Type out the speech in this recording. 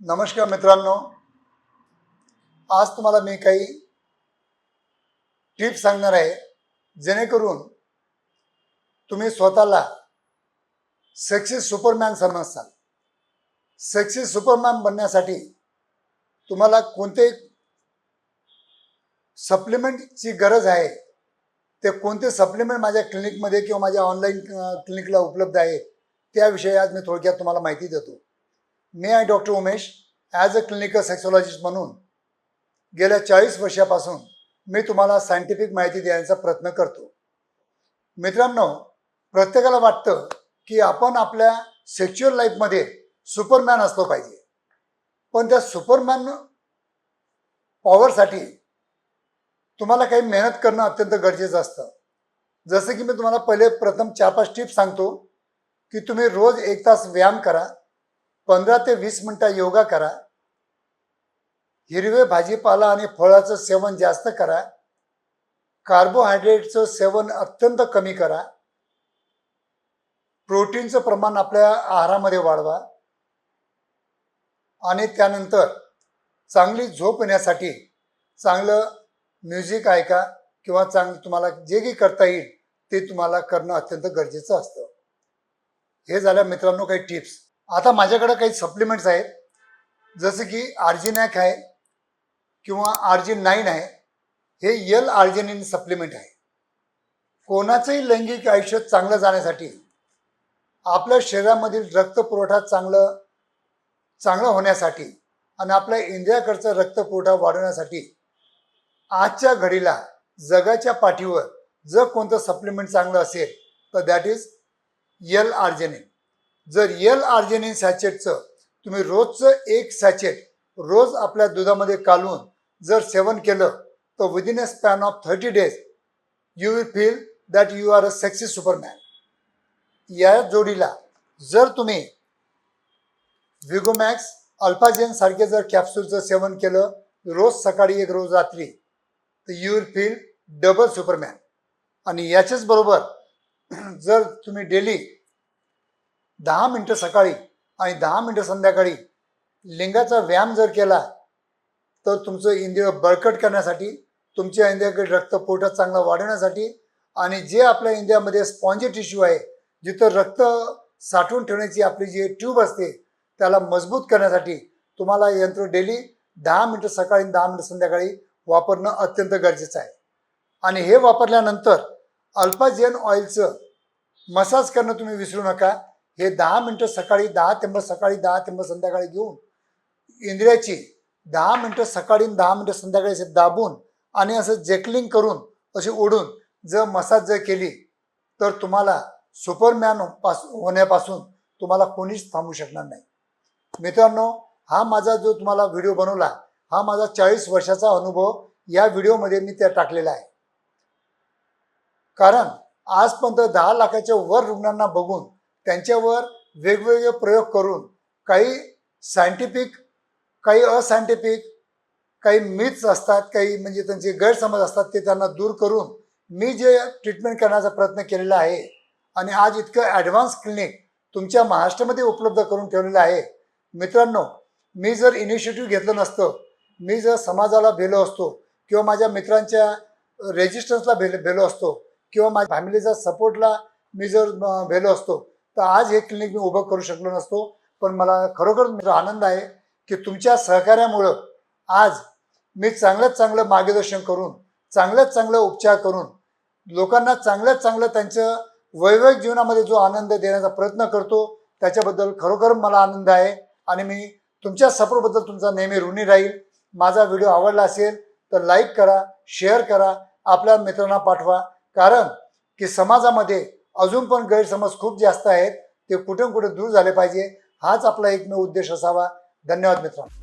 नमस्कार मित्रांनो. आज तुम्हाला मी काही टिप्स सांगणार आहे. जेणेकरून तुम्ही स्वतःला सेक्सी सुपरमॅन समजसाल. सेक्सी सुपरमॅन बनण्यासाठी तुम्हाला कोणते सप्लिमेंटची गरज आहे. ते कोणते सप्लिमेंट माझ्या क्लिनिकमध्ये किंवा माझ्या ऑनलाईन क्लिनिकला उपलब्ध आहे त्याविषयी आज मी थोडक्यात तुम्हाला माहिती देतो. मी आहे doctor Umesh as a clinical sexologist म्हणून गेल्या चाळीस वर्षापासून मी तुम्हाला सायंटिफिक माहिती देण्याचा प्रयत्न करतो. मित्रांनो प्रत्येकाला वाटतं की आपण आपल्या सेक्च्युअल लाईफमध्ये सुपरमॅन असलो पाहिजे. पण त्या सुपरमॅन पॉवरसाठी तुम्हाला काही मेहनत करणं अत्यंत गरजेचं असतं. जसं की मी तुम्हाला पहिले प्रथम चार पाच टिप्स सांगतो. की तुम्ही रोज एक तास व्यायाम करा पंधरा ते वीस मिनटं योगा करा हिरवे भाजीपाला आणि फळाचं सेवन जास्त करा कार्बोहायड्रेटचं सेवन अत्यंत कमी करा प्रोटीनचं प्रमाण आपल्या आहारामध्ये वाढवा आणि त्यानंतर चांगली झोप येण्यासाठी चांगलं म्युझिक ऐका किंवा चांगलं तुम्हाला जे काही करता येईल ते तुम्हाला करणं अत्यंत गरजेचं असतं. हे झाल्या मित्रांनो काही टिप्स. आता माझ्याकडे काही सप्लिमेंट्स आहेत. जसं की आर्जिनॅक आहे किंवा आर्जिन नाईन आहे. हे यल आर्जिनिन सप्लिमेंट आहे. कोणाचंही लैंगिक आयुष्य चांगलं जाण्यासाठी आपल्या शरीरामधील रक्तपुरवठा चांगलं चांगलं होण्यासाठी आणि आपल्या इंद्रियाकडचा रक्तपुरवठा वाढवण्यासाठी आजच्या घडीला जगाच्या पाठीवर जर कोणतं सप्लिमेंट चांगलं असेल तर दॅट इज यल आर्जेनिन जर यल आर्जेनिन सॅचेटचं तुम्ही रोजचं एक सॅचेट रोज आपल्या दुधामध्ये कालवून जर सेवन केलं तर within a span of thirty days you will feel that you are a sexy superman या जोडीला जर तुम्ही विगोमॅक्स अल्फाजेन सारखे जर कॅप्सूलचं सेवन केलं रोज सकाळी एक रोज रात्री तर you will feel double superman आणि याच्याच बरोबर जर तुम्ही डेली दहा मिनटं सकाळी आणि दहा मिनटं संध्याकाळी लिंगाचा व्यायाम जर केला तर तुमचं इंद्रिय बळकट करण्यासाठी तुमच्या इंद्रियाकडे रक्तपुरवठा चांगला वाढवण्यासाठी आणि जे आपल्या इंडियामध्ये स्पॉन्जी टिश्यू आहे जिथं रक्त साठवून ठेवण्याची आपली जी ट्यूब असते त्याला मजबूत करण्यासाठी तुम्हाला यंत्र डेली दहा मिनटं सकाळी दहा मिनटं संध्याकाळी वापरणं अत्यंत गरजेचं आहे. आणि हे वापरल्यानंतर अल्पाजेन ऑइलचं मसाज करणं तुम्ही विसरू नका. हे दहा मिनटं सकाळी दहा तेंब सकाळी दहा तेंब संध्याकाळी घेऊन इंद्रियाची दहा मिनटं सकाळी दहा मिनटं संध्याकाळी असे दाबून आणि असं जेकलिंग करून अशी ओढून जर मसाज जर केली तर तुम्हाला सुपरमॅन पास होण्यापासून तुम्हाला कोणीच थांबू शकणार नाही. मित्रांनो हा माझा जो तुम्हाला व्हिडिओ बनवला हा माझा चाळीस वर्षाचा अनुभव या व्हिडिओमध्ये मी त्या टाकलेला आहे. कारण आजपर्यंत दहा लाखाच्या वर रुग्णांना बघून त्यांच्यावर वेगवेगळे प्रयोग करून काही सायंटिफिक काही असायंटिफिक काही मिथ्स असतात काही म्हणजे त्यांचे गैरसमज असतात ते त्यांना दूर करून मी जे ट्रीटमेंट करण्याचा प्रयत्न केलेला आहे आणि आज इतकं ॲडव्हान्स क्लिनिक तुमच्या महाराष्ट्रामध्ये उपलब्ध करून ठेवलेलं आहे. मित्रांनो मी जर इनिशिएटिव्ह घेतलं नसतं मी जर समाजाला भेलो असतो किंवा माझ्या मित्रांच्या रेजिस्टन्सला भेल भेलो असतो किंवा माझ्या फॅमिलीचा सपोर्टला मी जर भेलो असतो तर आज हे क्लिनिक मी उभं करू शकलो नसतो. पण मला खरोखर आनंद आहे की तुमच्या सहकार्यामुळं आज मी चांगल्यात चांगलं मार्गदर्शन करून चांगल्यात चांगलं उपचार करून लोकांना चांगल्यात चांगलं त्यांचं वैवाहिक जीवनामध्ये जो आनंद देण्याचा प्रयत्न करतो त्याच्याबद्दल खरोखर मला आनंद आहे आणि मी तुमच्या सपोर्टबद्दल तुमचा नेहमी ऋणी राहील. माझा व्हिडिओ आवडला असेल तर लाईक करा शेअर करा आपल्या मित्रांना पाठवा. कारण की समाजामध्ये अजून पण गैरसमज खूप जास्त आहेत ते कुठून कुठे दूर झाले पाहिजे हाच आपला एकमेव उद्देश असावा. धन्यवाद मित्रांनो.